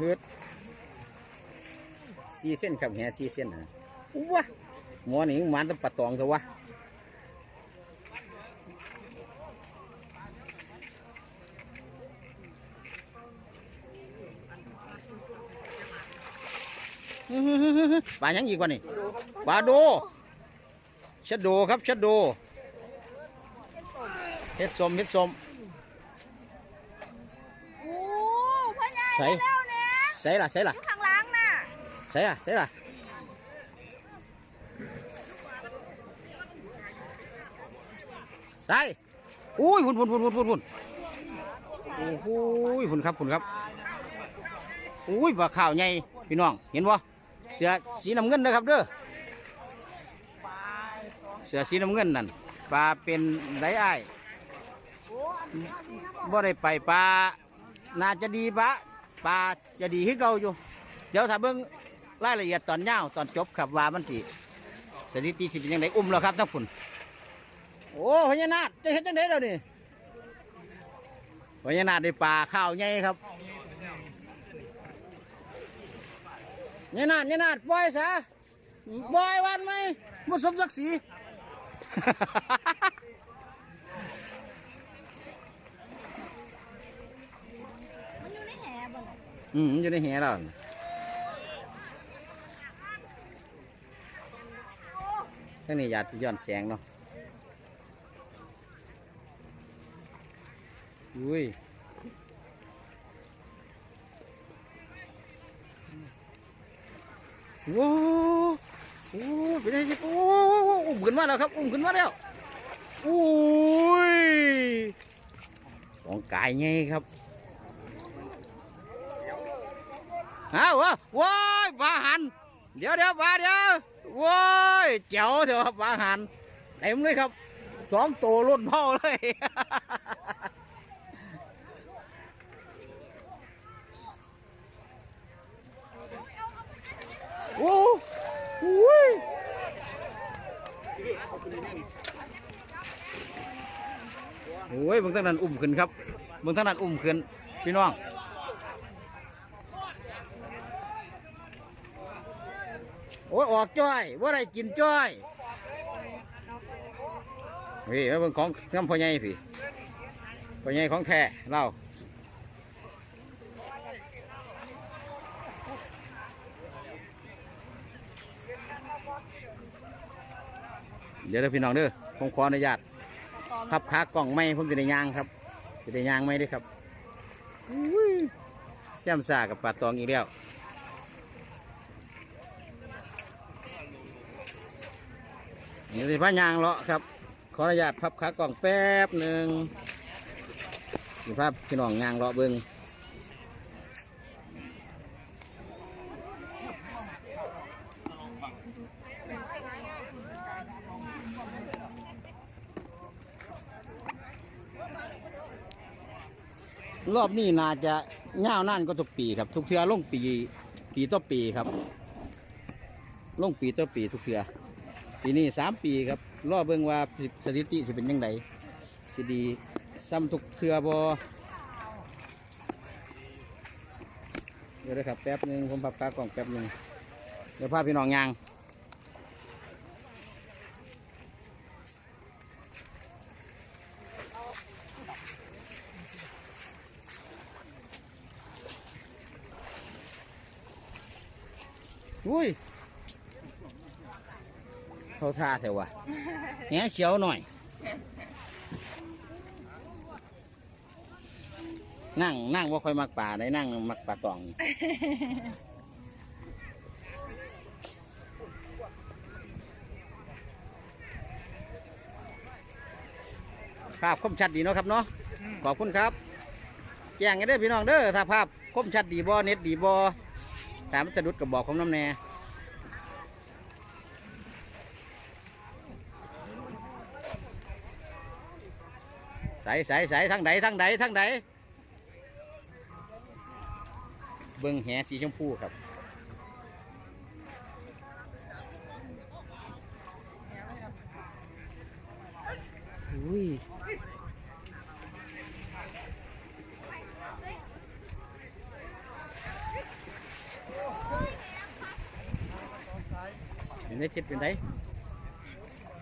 เฮ็ดสี่เส้นครับแหสี่เส้นนะว้าหมอนี่มันต้องปะตองเถอะวะปลาหยังอีกวะนี่ปลาโดชัดโดครับชัดโดเฮ็ดสมเฮ็ดสมโอ้พ่อใหญ่ใส่เร็วๆเนี่ย ใส่ล่ะใส่ล่ะอยู่ข้างหลังน่ะใส่ล่ะใส่ล่ะใส่อุ้ยหุ่นหุ่นหุ่นหุ่นหุ่นหุ่นโอ้โหหุ่นครับหุ่นครับอุ้ยปลาข่าวใหญ่พี่น้องเห็นบ่เสือสีน้ำเงินนะครับเด้อเสือสีน้ำเงินนั่นปลาเป็นไรอ้ายบ่ได้ไปปลาน่าจะดีปลา ปลาจะดีขึ้นเก่าอยู่ เดี๋ยวถ้าเบิ่งรายละเอียดตอนยาวตอนจบครับว่ามันสิสถิติสิเป็นยังไงอุ้มแล้วครับทั้งฝุ่นโอ้พญานาคจะเห็นจังไดเดียวนี้พญานาคได้ปลาข้าวใหญ่ครับพญานาคพญานาคปล่อยซะปล่อยวันไหมบ่สมศักดิ์ศรี มันอยู่ในแหบ่ล่ะ อืมอยู่ในแหเราน่ะทั้งนี้หยาดย้อนแสงเนาะอุ้ยโว้โอ้เป็นไงโอ้อุ้มขึ้นมาแล้วครับ อุ้มขึ้นมาแล้วอุ้ยต้องกายไงครับ ฮะวะว้ายปลาหัน เดี๋ยวเดี๋ยวปลาเดี๋ยวว้ายเจ๋วเถอะปลาหันเต็มเลยครับสองตัวรุ่นเท่าเลยโอ้โหยโอ้ยเบางท่านนั้นอุ้มขึ้นครับเบางท่านนั้นอุ้มขึ้นพี่น้อง โอ้ยออกจ้อยว่าไรกินจ้อยพี่มาเบิ่งของน้ำพ่อใหญ่พี่พ่อใหญ่ของแท้เราเดี๋ยวเด้อพี่น้องเด้อผมขออนุญาตพับขากล่องไม่ผมจะได้ยางครับจะได้ยางไม่ด้วยครับเสี่ยมซากับปลาตองอีกแล้ว นี่สิพายางเลาะครับ ขออนุญาตพับขากล่องแป๊บหนึ่งนี่ภาพพี่น้องยางเลาะเบิงรอบนี้น่าจะเง่าวนานก็ทุกปีครับ ทุกเทือลงปี ปีต่อปีครับลงปีต่อปีทุกเทือ ปีนี้สามปีครับรอเบิ่งว่าสถิติสิเป็นยังไงสิดีซ้ำทุกเทือบอเดี๋ยวนะครับแป๊บนึงผมพับกากล่องแป๊บนึงเดี๋ยวพาพี่น้องยางอุ้ย เขาท่าเถอะวะแหเขียวหน่อย นั่งนั่งว่าค่อยมักป่าได้นั่งมักป่าตองนี่ภาพคมชัดดีเนาะครับเนาะขอบคุณครับ แจ้งกันเด้อพี่น้องเด้อถ้าภาพคมชัดดีบอเน็ตดีบอถามนสะดุดกับบอกของน้ำแน่ ใส่ใส่ใส่ทั้งไหนทั้งไหนทั้งไหนเบิ้งแหสีชมพูครับอุ้ยเป็นไงคิดเป็นไง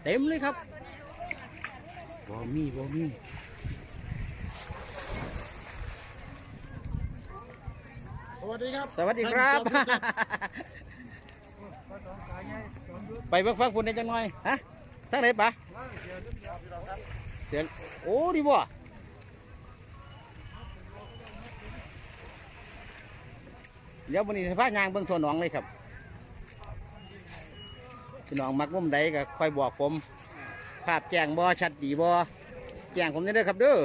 เต็มเลยครับบอมีบอมี่ วัสดีครับ สวัสดีครับ ไปเบิ่งฟังคุณได้จังหน่อย ฮะทางไหนปะเสียโอ้ดีบ่เดี๋ยววันนี้สภาพยางเบิ่งทั่วหนองเลยครับพี่น้องมักมุมใดก็ค่อยบอกผม ภาพแจ้งบ่ชัดดีบ่แจ้งผมนี่เด้อครับเด้อ